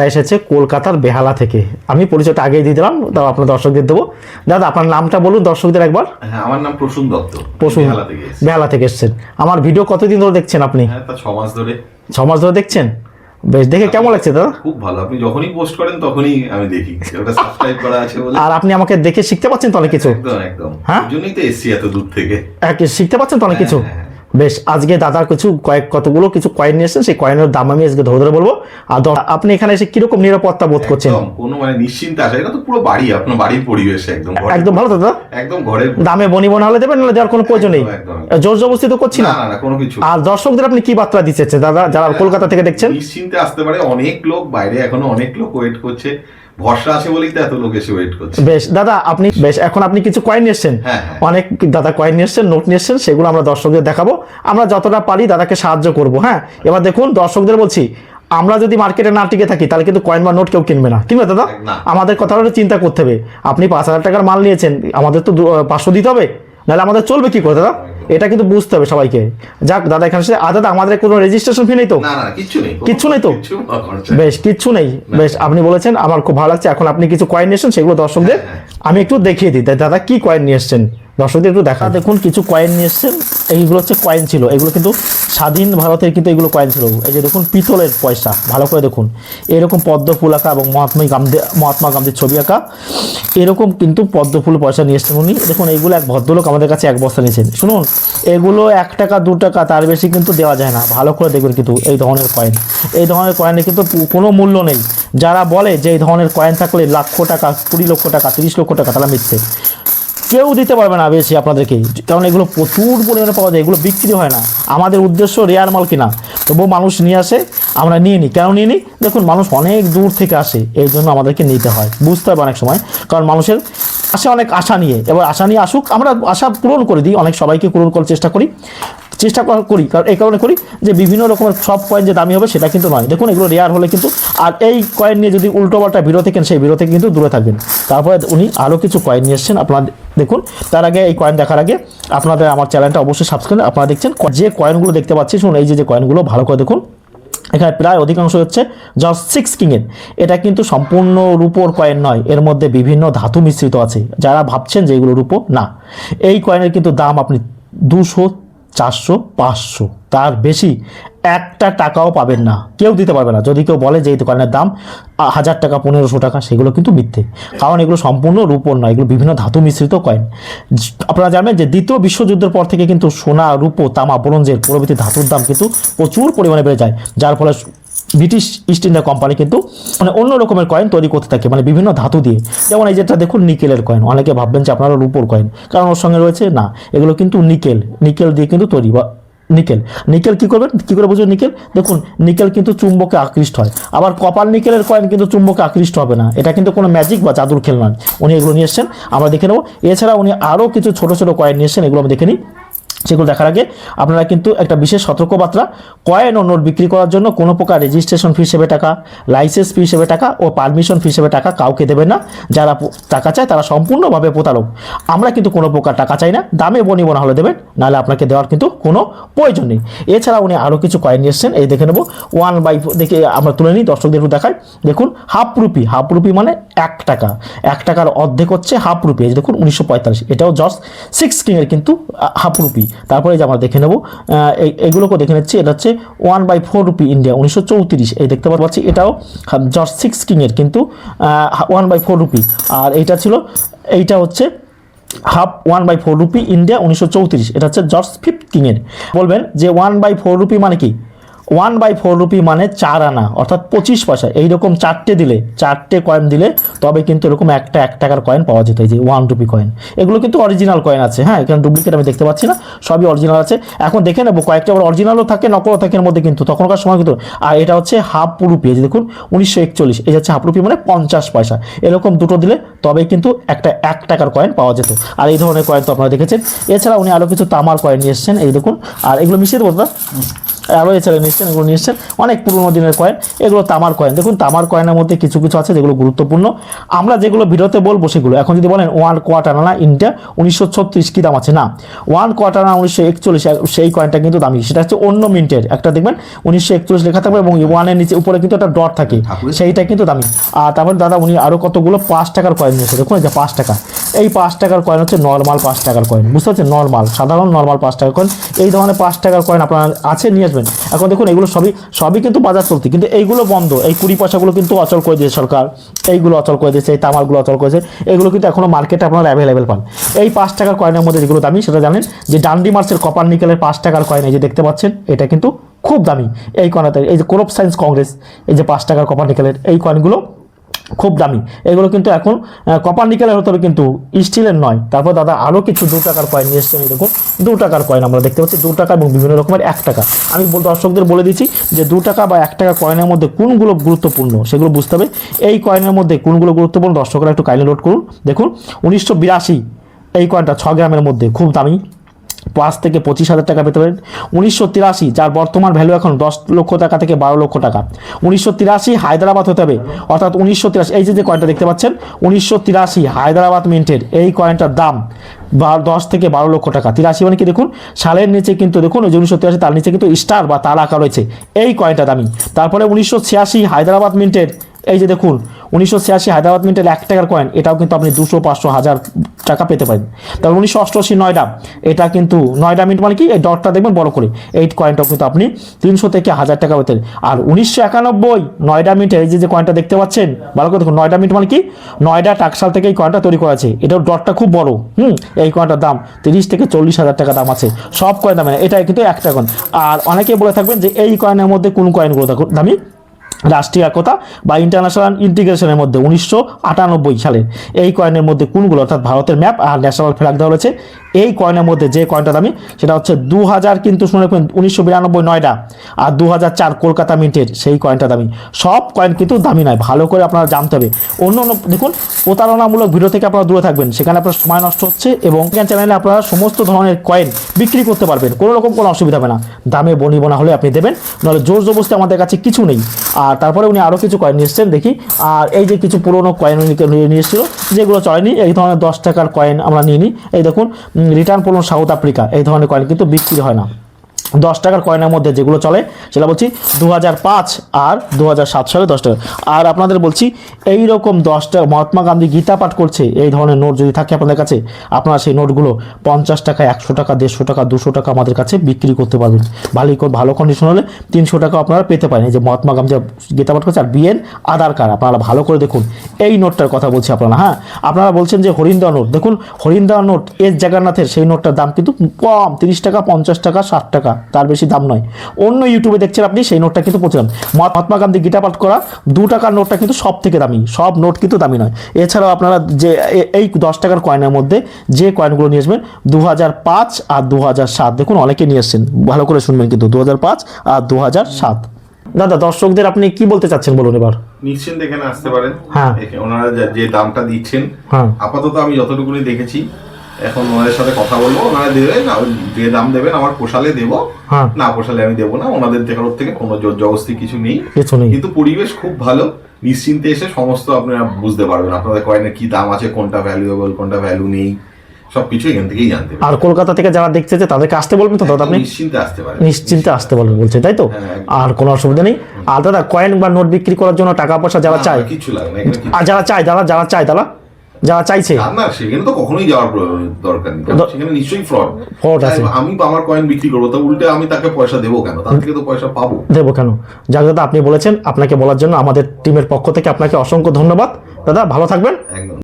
দাদা এসেছে কলকাতার বেহালা থেকে। আমি পরিচয়টা আগেই দিয়ে দিলাম তাও আপনার দর্শকদের দেবো। দাদা আপনার নামটা বলুন দর্শকদের একবার। হ্যাঁ আমার নাম প্রসূন দত্ত পশু বেহালা থেকে এসছেন। আমার ভিডিও কতদিন ধরে দেখছেন আপনি? হ্যাঁ ছ মাস ধরে। ছ মাস ধরে দেখছেন? বেশ দেখে কেমন লাগছে দাদা? খুব ভালো। আপনি যখনই পোস্ট করেন তখনই আমি দেখি। ওটা সাবস্ক্রাইব করা আছে বলে। আর আপনি আমাকে দেখে শিখতে পাচ্ছেন তো অনেক কিছু? একদম একদম। হ্যাঁ? জন্যই তো এসছি এত দূর থেকে। শিখতে পাচ্ছেন তো অনেক কিছু? হ্যাঁ, হ্যাঁ। বেশ আজকে দাদার কিছু কয়েক কতগুলো কিছু কয়েন নিয়ে এসেছেন সেই কয়েনের দাম আমি আজকে ধরে ধরে বলব। আর আপনি এখানে এসে কীরকম নিরাপত্তা বোধ করছেন? কোনো মানে নিশ্চিন্তে আসা এটা তো পুরো বাড়ি আপনার বাড়ির পরিবেশ একদম একদম ভালো দাদা? একদম ঘরের দামে বনি বনা হলে দেবেন নাহলে দেওয়ার কোনো প্রয়োজন নেই। জোর জবরদস্তি তো করছি না। না না না কোনো কিছু। আর দর্শকদের আপনি কি বার্তা দিচ্ছে দাদা যারা কলকাতা থেকে দেখছেন? নিশ্চিন্তে আসতে পারে অনেক লোক বাইরে এখনও অনেক লোক ওয়েট করছে। ভরসা আছে বলেই তো এত লোক এসে ওয়েট করছে। বেশ দাদা আপনি বেশ এখন আপনি কিছু কয়েন নিয়ে এসছেন? হ্যাঁ, হ্যাঁ। অনেক দাদা কয়েন এসছেন নোট নিয়ে এসছেন সেগুলো আমরা দর্শকদের দেখাবো। আমরা যতটা পারি দাদাকে সাহায্য করব হ্যাঁ? এবার দেখুন দর্শকদের বলছি আমরা যদি মার্কেটে না টিকে থাকি তাহলে কিন্তু কয়েন বা নোট কেউ কিনবে না। কিনবে দাদা? আমাদের কথা হলো চিন্তা করতে হবে। আপনি পাঁচ হাজার টাকার মাল নিয়েছেন আমাদের তো পাঁচশো দিতে হবে। নাহলে আমাদের চলবে কি করে দাদা? এটা কিন্তু বুঝতে হবে সবাইকে। যাক দাদা এখানে সে আর দাদা আমাদের কোনো রেজিস্ট্রেশন ফি নেই তো? না না কিছু কিচ্ছু নেই। কিচ্ছু নেই তো? বেশ কিচ্ছু নেই। বেশ আপনি বলেছেন আমার খুব ভালো লাগছে। এখন আপনি কিছু কয়েন নিয়ে এসেছেন সেগুলো দর্শকদের হ্যাঁ, আমি একটু দেখিয়ে দিই। তাই দাদা কি কয়েন নিয়ে এসছেন? দর্শকদের একটু দেখা দেখুন কিছু কয়েন নিয়ে এসেছেন। এইগুলো হচ্ছে কয়েন ছিল। এগুলো কিন্তু স্বাধীন ভারতের কিন্তু এগুলো কয়েন ছিল। এই যে দেখুন, পিতলের পয়সা, ভালো করে দেখুন। এরকম পদ্ম ফুল আঁকা এবং মহাত্মা গান্ধী, মহাত্মা গান্ধীর ছবি আঁকা, এরকম কিন্তু পদ্ম ফুল পয়সা নিয়ে এসেছেন উনি। দেখুন, এইগুলো এক ভদ্রলোক আমাদের কাছে এক বস্তা নিয়েছেন। শুনুন, এগুলো এক টাকা, দু টাকা, তার বেশি কিন্তু দেওয়া যায় না। ভালো করে দেখবেন কিন্তু এই ধরনের কয়েন এই ধরনের কয়েনের কিন্তু কোনো মূল্য নেই। যারা বলে যে এই ধরনের কয়েন থাকলে লক্ষ টাকা, কুড়ি লক্ষ টাকা, তিরিশ লক্ষ টাকা, তারা মিথ্যে। কেউ দিতে পারবে না বেশি আপনাদেরকে। কারণ এগুলো প্রচুর পরিমাণে পাওয়া যায়, এগুলো বিক্রি হয় না। আমাদের উদ্দেশ্য রেয়ার মাল কিনা। তবুও মানুষ নিয়ে আসে, আমরা নিয়ে নিই। কেন নিয়ে নিই? দেখুন, মানুষ অনেক দূর থেকে আসে, এই জন্য আমাদেরকে নিতে হয়। বুঝতে হবে অনেক সময়। কারণ মানুষের আসে অনেক আশা নিয়ে। এবার আশা নিয়ে আসুক, আমরা আশা পূরণ করে দিই। অনেক সবাইকে পূরণ করার চেষ্টা করি। চেষ্টা করা- করি। কারণ এই কারণে করি যে বিভিন্ন রকমের সব কয়েন যে দামি হবে সেটা কিন্তু নয়। দেখুন, এগুলো রেয়ার হলে কিন্তু আর এই কয়েন নিয়ে যদি উল্টো পাল্টা ভিডিও থাকেন, সেই ভিডিও থেকে কিন্তু দূরে থাকবেন। তারপরে উনি আরও কিছু কয়েন নিয়ে এসেছেন। আপনারা দেখুন, তার আগে এই কয়েন দেখার আগে আপনাদের আমার চ্যানেলটা অবশ্যই সাবস্ক্রাইব আপনারা দেখছেন যে কয়েনগুলো দেখতে পাচ্ছি, শুনুন, এই যে যে কয়েনগুলো ভালো করে দেখুন। এখানে প্রায় অধিকাংশ হচ্ছে জাস্ট সিক্স কিংয়ের এটা কিন্তু সম্পূর্ণ রূপোর কয়েন নয়। এর মধ্যে বিভিন্ন ধাতু মিশ্রিত আছে। যারা ভাবছেন যে এগুলো রূপো, না। এই কয়েনের কিন্তু দাম আপনি দুশো চারশো, পাঁচশো। তার বেশি একটা টাকাও পাবেন না। কেউ দিতে পারবে না। যদি কেউ বলে যে এই দোকানের দাম হাজার টাকা, পনেরোশো টাকা, সেগুলো কিন্তু মিথ্যে। কারণ এগুলো সম্পূর্ণ রূপোর নয়। এগুলো বিভিন্ন ধাতু মিশ্রিত কয়েন। আপনারা জানেন যে দ্বিতীয় বিশ্বযুদ্ধের পর থেকে কিন্তু সোনা, রূপো, তামা, ব্রোঞ্জের প্রভৃতি ধাতুর দাম কিন্তু প্রচুর পরিমাণে বেড়ে যায়। যার ফলে ব্রিটিশ ইস্ট ইন্ডিয়া কোম্পানি কিন্তু মানে অন্য রকমের কয়েন তৈরি করতে থাকে মানে বিভিন্ন ধাতু দিয়ে। যেমন এই যেটা দেখুন নিকেলের কয়েন অনেকে ভাববেন যে আপনারা রূপোর কয়েন কারণ ওর সঙ্গে রয়েছে, না, এগুলো কিন্তু নিকেল নিকেল দিয়ে কিন্তু তৈরি, বা নিকেল নিকেল কি করবেন? কী করে বুঝবেন নিকেল দেখুন নিকেল কিন্তু চুম্বকে আকৃষ্ট হয়। আবার কপার নিকেলের কয়েন কিন্তু চুম্বকে আকৃষ্ট হবে না। এটা কিন্তু কোনো ম্যাজিক বা জাদুর খেল নয়। উনি এগুলো নিয়ে এসছেন, আমরা দেখে নেব। এছাড়া উনি আরও কিছু ছোটো ছোটো কয়েন নিয়ে এসছেন, এগুলো আমি দেখে নিই। সেগুলো দেখার আগে আপনারা কিন্তু একটা বিশেষ সতর্কবার্তা, কয়েন ও নোট বিক্রি করার জন্য কোনো প্রকার রেজিস্ট্রেশন ফি হিসেবে টাকা লাইসেন্স ফি হিসেবে টাকা ও পারমিশন ফি হিসেবে টাকা কাউকে দেবেন না। যারা টাকা চায় তারা সম্পূর্ণভাবে প্রতারক। আমরা কিন্তু কোনো প্রকার টাকা চাই না, দামে বনি বনা হলে দেবেন, নাহলে আপনাকে দেওয়ার কিন্তু কোনো প্রয়োজন নেই। এছাড়া উনি আরও কিছু কয়েন নিয়ে এসছেন, এই দেখে নেব। ওয়ান বাই দেখে আমরা তুলে নিই দর্শকদের একটু দেখাই। দেখুন হাফ রুপি হাফ রুপি মানে এক টাকা। এক টাকার অর্ধেক হচ্ছে হাফ রুপি দেখুন, উনিশশো পঁয়তাল্লিশ, এটাও জাস্ট সিক্স কিংয়ের কিন্তু হাফ রুপি তারপরে যে আমরা দেখে নেব এগুলোকে দেখে নিচ্ছি। এটা হচ্ছে one by four rupee India উনিশশো চৌত্রিশ। এই দেখতে পাচ্ছি, এটাও জর্জ সিক্স কিংয়ের কিন্তু ওয়ান বাই ফোর রুপি আর এইটা ছিল, এইটা হচ্ছে half one by four rupee India উনিশশো চৌত্রিশ। এটা হচ্ছে জর্জ ফিফথ কিংয়ের বলবেন যে ওয়ান বাই ফোর রুপি মানে কি? ওয়ান বাই ফোর রুপি মানে চার আনা, অর্থাৎ পঁচিশ পয়সা। এইরকম চারটে দিলে, চারটে কয়েন দিলে, তবে কিন্তু এরকম একটা, এক টাকার কয়েন পাওয়া যেত, এই যে ওয়ান রুপি কয়েন এগুলো কিন্তু অরিজিনাল কয়েন আছে হ্যাঁ এখানে ডুপ্লিকেট আমি দেখতে পাচ্ছি না, সবই অরিজিনাল আছে। এখন দেখে নেব, কয়েকটা আবার অরিজিনালও থাকে নকলও থাকে এর মধ্যে কিন্তু, তখনকার সময় কিন্তু, আর এটা হচ্ছে হাফ রুপি এই যে দেখুন, উনিশশো একচল্লিশ, এই হচ্ছে হাফ রুপি মানে পঞ্চাশ পয়সা। এরকম দুটো দিলে তবেই কিন্তু একটা, এক টাকার কয়েন পাওয়া যেত। আর এই ধরনের কয়েন তো আপনারা দেখেছেন। এছাড়া উনি আরও কিছু তামার কয়েন নিয়ে এসেছেন, এই দেখুন, আর এগুলো মিশিয়ে দেবো দাদা। আরও এছাড়া নিয়ে এসছেন এগুলো নিয়ে এসছেন অনেক পুরোনো দিনের কয়েন এগুলো তামার কয়েন দেখুন তামার কয়েনের মধ্যে কিছু কিছু আছে যেগুলো গুরুত্বপূর্ণ। আমরা যেগুলো ভিডিওতে বলব সেগুলো এখন যদি বলেন ওয়ান কোয়ার্টার আনা ইন্ডিয়া উনিশশো ছত্রিশ কী দাম আছে? না। ওয়ান কোয়ার্টার আনা উনিশশো একচল্লিশ সেই কয়েনটা কিন্তু দামি। সেটা হচ্ছে অন্য মিন্টের একটা দেখবেন উনিশশো একচল্লিশ লেখা থাকবে এবং ওয়ানের নিচে উপরে কিন্তু একটা ডট থাকে। সেইটা কিন্তু দামি। আর তারপরে দাদা উনি আরও কতগুলো পাঁচ টাকার কয়েন নিয়েছে। দেখুন এই যে পাঁচ টাকা। এই পাঁচ টাকার কয়েন হচ্ছে নর্মাল পাঁচ টাকার কয়েন বুঝতে পারছেন? নর্মাল সাধারণ নর্মাল পাঁচ টাকার কয়েন এই ধরনের পাঁচ টাকার কয়েন আপনার আছে নিয়ে আসবেন। এখন দেখুন, এগুলো সবই সবই কিন্তু বাজার চলতি, কিন্তু এইগুলো বন্ধ। এই কুড়ি পয়সাগুলো কিন্তু অচল করে দিয়েছে সরকার। এইগুলো অচল করে দিয়েছে, এই তামালগুলো অচল করেছে এগুলো কিন্তু এখনও মার্কেটে আপনারা অ্যাভেলেবেল পান। এই পাঁচ টাকার কয়েনের মধ্যে যেগুলো দামি, সেটা জানেন যে ডান্ডি মার্চের কপার নিকেলের পাঁচ টাকার কয়েন এই যে দেখতে পাচ্ছেন, এটা কিন্তু খুব দামি। এই কয়েনটাতে এই যে কোরপ সায়েন্স কংগ্রেস এই যে পাঁচ টাকার কপার নিকেলের এই কয়েনগুলো খুব দামি। এগুলো কিন্তু এখন কপার নিকেলের হতে হবে কিন্তু স্টিলের নয়। তারপর দাদা আরও কিছু দু টাকার কয়েন নিয়ে এসছে আমি দেখুন, দু টাকার কয়েন আমরা দেখতে পাচ্ছি। দু টাকা এবং বিভিন্ন রকমের এক টাকা। আমি দর্শকদের বলে দিচ্ছি যে দু টাকা বা এক টাকা কয়েনের মধ্যে কোনগুলো গুরুত্বপূর্ণ, সেগুলো বুঝতে হবে। এই কয়েনের মধ্যে কোনগুলো গুরুত্বপূর্ণ, দর্শকরা একটু কাইন্ডলি নোট করুন। দেখুন, উনিশশো বিরাশি, এই কয়েনটা ছ গ্রামের মধ্যে, খুব দামি। পাঁচ থেকে পঁচিশ হাজার টাকা পেতে পারেন। উনিশশো তিরাশি, যার বর্তমান ভ্যালু এখন দশ লক্ষ টাকা থেকে বারো লক্ষ টাকা। উনিশশো তিরাশি, হায়দ্রাবাদ হতে হবে। অর্থাৎ উনিশশো তিরাশি, এই যে যে কয়েনটা দেখতে পাচ্ছেন, উনিশশো তিরাশি, হায়দ্রাবাদ মিন্টের এই কয়েনটার দাম দশ থেকে বারো লক্ষ টাকা। তিরাশি মানে কি দেখুন, সালের নিচে কিন্তু দেখুন, ওই যে উনিশশো তিরাশি, তার নিচে কিন্তু স্টার বা তার আঁকা রয়েছে। এই কয়েনটা দামি। তারপরে উনিশশো ছিয়াশি, হায়দ্রাবাদ মিন্টের এই যে দেখুন, উনিশশো ছিয়াশি, হায়দ্রাবাদ মিন্টের এক টাকার কয়েন এটাও কিন্তু আপনি দুশো পাঁচশো, হাজার টাকা পেতে পারেন। তারপর উনিশশো অষ্টআশি নয়ডা এটা কিন্তু নয়ডা মিন্ট মানে কি? এই ডটটা দেখবেন বড় করে। এই কয়েনটাও কিন্তু আপনি তিনশো থেকে হাজার টাকা পেতেন। আর উনিশশো একানব্বই নয়ডা মিন্টের, এই যে কয়েনটা দেখতে পাচ্ছেন, ভালো করে দেখুন নয়ডা মিন্ট মানে কি? নয়ডা টাকশাল থেকে এই কয়েনটা তৈরি করা আছে। এটার ডটটা খুব বড়, হুম? এই কয়েনটার দাম তিরিশ থেকে চল্লিশ হাজার টাকা দাম আছে। সব কয়েন দামে এটা কিন্তু একটা কয়েন আর অনেকে বলে থাকবেন যে এই কয়েনের মধ্যে কোন কয়েনগুলো দামি? রাষ্ট্রীয় একতা বা ইন্টারন্যাশনাল ইন্টিগ্রেশনের মধ্যে উনিশশো সালের এই কয়েনের মধ্যে কোনগুলো, অর্থাৎ ভারতের ম্যাপ আর ন্যাশনাল ফ্ল্যাগ দেওয়া রয়েছে, এই কয়েনের মধ্যে যে কয়েনটা দামি, সেটা হচ্ছে দু হাজার কিন্তু শুনে রাখবেন উনিশশো বিরানব্বই নয়ডা আর দু হাজার চার কলকাতা মিন্টের সেই কয়েনটা দামি। সব কয়েন কিন্তু দামি নয়, ভালো করে আপনারা জানতে হবে। অন্য অন্য, দেখুন, প্রতারণামূলক ভিডিও থেকে আপনারা দূরে থাকবেন, সেখানে আপনার সময় নষ্ট হচ্ছে এবং চ্যানেলে আপনারা সমস্ত ধরনের কয়েন বিক্রি করতে পারবেন, কোনো রকম কোনো অসুবিধা হবে না। দামে বনিব না হলে আপনি দেবেন, নাহলে জোর জবস্তি আমাদের কাছে কিছু নেই। আর তারপরে উনি আরও কিছু কয়েন নিয়ে দেখি। আর এই যে কিছু পুরোনো কয়েন উনি নিয়ে এসেছিল, যেগুলো চয়নি এই ধরনের দশ টাকার কয়েন আমরা নিয়ে নিই এই দেখুন রিটার্ন পড়ুন সাউথ আফ্রিকা, এই ধরনের কয়েন কিন্তু বিক্রি হয় না। দশ টাকার কয়েনের মধ্যে যেগুলো চলে সেটা বলছি দু হাজার পাঁচ আর দু হাজার সাত সালে দশ টাকা। আর আপনাদের বলছি এই রকম দশটা মহাত্মা গান্ধী গীতা পাঠ করছে, এই ধরনের নোট যদি থাকে আপনাদের কাছে, আপনারা সেই নোটগুলো পঞ্চাশ টাকা একশো টাকা, দেড়শো টাকা, দুশো টাকা আমাদের কাছে বিক্রি করতে পারবেন। ভালো ভালো কন্ডিশন হলে তিনশো টাকা আপনারা পেতে পারেন। যে মহাত্মা গান্ধী গীতা পাঠ করছে আর বিএন আধার কার্ড আপনারা ভালো করে দেখুন। এই নোটটার কথা বলছি আপনারা হ্যাঁ? আপনারা বলছেন যে হরিন্দা নোট, দেখুন হরিন্দা নোট এস জাগান্নাথের সেই নোটটার দাম কিন্তু কম, তিরিশ টাকা, পঞ্চাশ টাকা, ষাট টাকা। তার বেশি দাম নয়। অন্য ইউটিউবে দেখছেন আপনি সেই নোটটা কিন্তু পৌঁছলাম মহাত্মা গান্ধী গীতা পাঠ করা দু টাকার নোটটা কিন্তু সব থেকে দামি। সব নোট কিন্তু দামি নয়। এছাড়াও আপনারা যে এই দশ টাকার কয়েনের মধ্যে যে কয়েনগুলো নিয়ে আসবেন দু হাজার পাঁচ আর দু হাজার সাত। দেখুন অনেকে নিয়ে আসছেন। ভালো করে শুনবেন কিন্তু দু হাজার পাঁচ আর দু হাজার সাত। দাদা দর্শকদের আপনি কি বলতে চাচ্ছেন বলুন এবার? নিশ্চিন্তে এখানে আসতে পারেন। হ্যাঁ। ওনারা যে দামটা দিচ্ছেন হ্যাঁ। আপাতত আমি যতটুকুনি দেখেছি এখন ওনাদের সাথে কথা বলব ওনারা দেবেন আর যে দাম দেবেন আমার পোষালে দেবো। হ্যাঁ। না পোষালে আমি দেবো না ওনাদের তরফ থেকে কোনো জোর জবস্তি কিছু নেই। কিন্তু পরিবেশ খুব ভালো নিশ্চিন্তে এসে সমস্ত আপনারা বুঝতে পারবেন আপনাদের কয়েনের কি দাম আছে কোনটা ভ্যালুয়েবল কোনটা ভ্যালু নেই সবকিছু এখান থেকেই জানতে আর কলকাতা থেকে যারা দেখছে যে তাদেরকে আসতে বলবেন তো দাদা আপনি? নিশ্চিন্তে আসতে পারেন। নিশ্চিন্তে আসতে বলবেন বলছে তাই তো? হ্যাঁ, আর কোনো অসুবিধা নেই। আর দাদা কয়েন বা নোট বিক্রি করার জন্য টাকা পয়সা যারা চায় কিছু লাগে না আর যারা চায় যারা যারা চায় তারা যারা চাইছে। না, না সেখানে তো কখনোই যাওয়ার দরকার নেই। সেখানে নিশ্চয়ই ফ্রড ফ্রড আছে। আমি আমার কয়েন বিক্রি করব তো উল্টে আমি তাকে পয়সা দেবো কেন? তার থেকে তো পয়সা পাবো। দেবো কেন? যাক দাদা আপনি বলেছেন আপনাকে বলার জন্য আমাদের টিমের পক্ষ থেকে আপনাকে অসংখ্য ধন্যবাদ। দাদা ভালো থাকবেন। একদম।